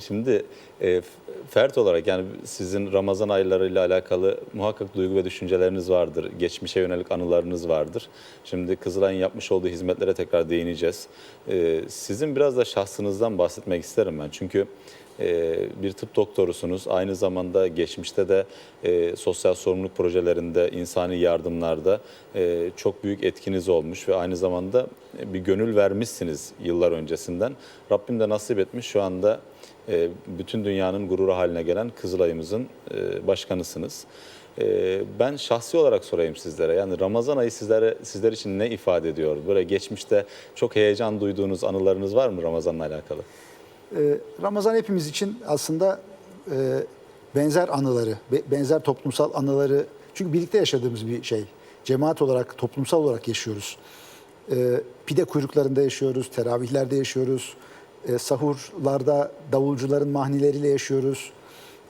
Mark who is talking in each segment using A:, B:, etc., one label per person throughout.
A: Şimdi e, fert olarak yani sizin Ramazan aylarıyla alakalı muhakkak duygu ve düşünceleriniz vardır. Geçmişe yönelik anılarınız vardır. Şimdi Kızılay'ın yapmış olduğu hizmetlere tekrar değineceğiz. E, sizin biraz da şahsınızdan bahsetmek isterim ben. Çünkü e, bir tıp doktorusunuz. Aynı zamanda geçmişte de e, sosyal sorumluluk projelerinde, insani yardımlarda e, çok büyük etkiniz olmuş ve aynı zamanda bir gönül vermişsiniz yıllar öncesinden. Rabbim de nasip etmiş şu anda e, bütün dünyanın gururu haline gelen Kızılay'ımızın e, başkanısınız. E, Ben şahsi olarak sorayım sizlere. Yani Ramazan ayı sizlere sizler için ne ifade ediyor? Böyle geçmişte çok heyecan duyduğunuz anılarınız var mı Ramazan'la alakalı?
B: Ee, Ramazan hepimiz için aslında e, benzer anıları, be- benzer toplumsal anıları çünkü birlikte yaşadığımız bir şey. Cemaat olarak, toplumsal olarak yaşıyoruz. Ee, Pide kuyruklarında yaşıyoruz, teravihlerde yaşıyoruz, e, sahurlarda davulcuların mahnileriyle yaşıyoruz.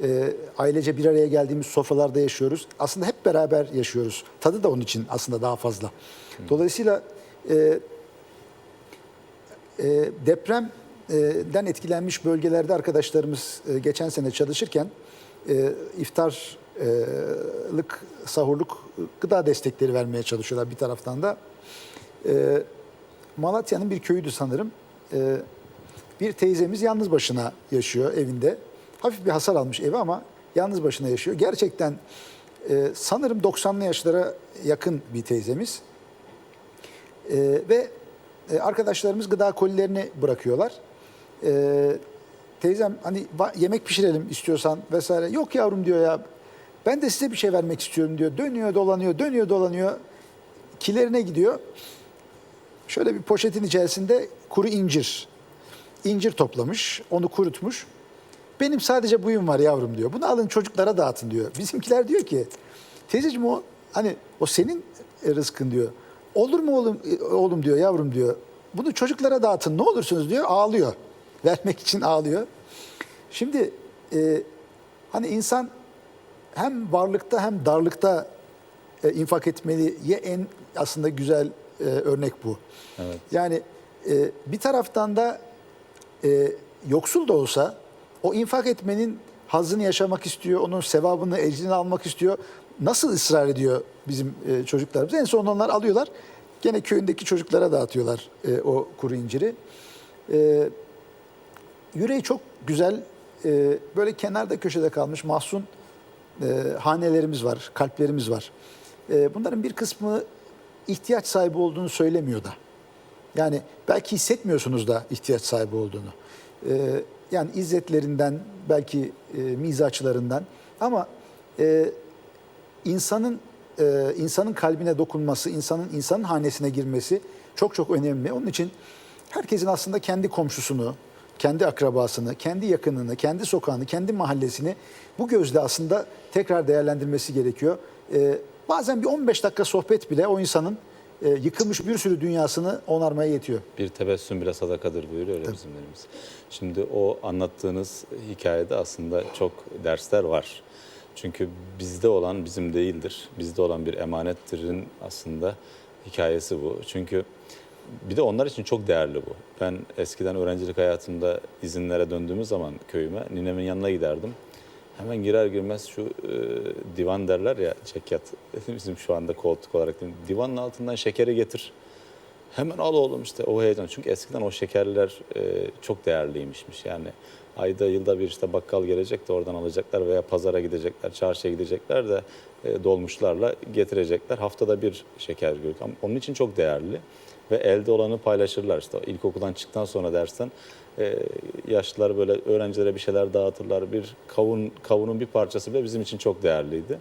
B: Ee, Ailece bir araya geldiğimiz sofralarda yaşıyoruz. Aslında hep beraber yaşıyoruz. Tadı da onun için aslında daha fazla. Dolayısıyla e, e, depremden etkilenmiş bölgelerde arkadaşlarımız e, geçen sene çalışırken e, iftarlık, sahurluk gıda destekleri vermeye çalışıyorlar bir taraftan da. E, Malatya'nın bir köyüydü sanırım. E, bir teyzemiz yalnız başına yaşıyor evinde. Hafif bir hasar almış evi ama yalnız başına yaşıyor. Gerçekten e, sanırım 90'lı yaşlara yakın bir teyzemiz. Ee, ve e, arkadaşlarımız gıda kolilerini bırakıyorlar. Ee, teyzem hani yemek pişirelim istiyorsan vesaire. Yok yavrum diyor ya. Ben de size bir şey vermek istiyorum diyor. Dönüyor dolanıyor, dönüyor dolanıyor. Kilerine gidiyor. Şöyle bir poşetin içerisinde kuru incir. İncir toplamış, onu kurutmuş. Benim sadece buyum var yavrum diyor. Bunu alın çocuklara dağıtın diyor. Bizimkiler diyor ki teyzeciğim o hani o senin e, rızkın diyor. Olur mu oğlum e, oğlum diyor yavrum diyor. Bunu çocuklara dağıtın ne olursunuz diyor. Ağlıyor. Vermek için ağlıyor. Şimdi e, hani insan hem varlıkta hem darlıkta e, infak etmeliye en aslında güzel e, örnek bu.
A: Evet.
B: Yani e, bir taraftan da e, yoksul da olsa o infak etmenin hazzını yaşamak istiyor, onun sevabını, ecrini almak istiyor. Nasıl ısrar ediyor bizim e, çocuklarımız? En son onlar alıyorlar. Gene köyündeki çocuklara dağıtıyorlar e, o kuru inciri. E, yüreği çok güzel, e, böyle kenarda köşede kalmış mahzun e, hanelerimiz var, kalplerimiz var. E, bunların bir kısmı ihtiyaç sahibi olduğunu söylemiyor da. Yani belki hissetmiyorsunuz da ihtiyaç sahibi olduğunu. Ee, yani izzetlerinden, belki e, mizaçlarından ama e, insanın e, insanın kalbine dokunması, insanın insanın hanesine girmesi çok çok önemli. Onun için herkesin aslında kendi komşusunu, kendi akrabasını, kendi yakınını, kendi sokağını, kendi mahallesini bu gözle aslında tekrar değerlendirmesi gerekiyor. Ee, bazen bir 15 dakika sohbet bile o insanın e, yıkılmış bir sürü dünyasını onarmaya yetiyor.
A: Bir tebessüm bile sadakadır buyuruyor öyle bizim dinimiz. Şimdi o anlattığınız hikayede aslında çok dersler var. Çünkü bizde olan bizim değildir. Bizde olan bir emanettirin aslında hikayesi bu. Çünkü bir de onlar için çok değerli bu. Ben eskiden öğrencilik hayatımda izinlere döndüğümüz zaman köyüme ninemin yanına giderdim. Hemen girer girmez şu e, divan derler ya çekyat bizim şu anda koltuk olarak değil divanın altından şekeri getir. Hemen al oğlum işte o heyecan. Çünkü eskiden o şekerler e, çok değerliymişmiş. Yani ayda yılda bir işte bakkal gelecek de oradan alacaklar veya pazara gidecekler, çarşıya gidecekler de e, dolmuşlarla getirecekler. Haftada bir şeker. Ama onun için çok değerli ve elde olanı paylaşırlar. İşte ilkokuldan çıktıktan sonra dersten e, yaşlılar böyle öğrencilere bir şeyler dağıtırlar. Bir kavun kavunun bir parçası bile bizim için çok değerliydi.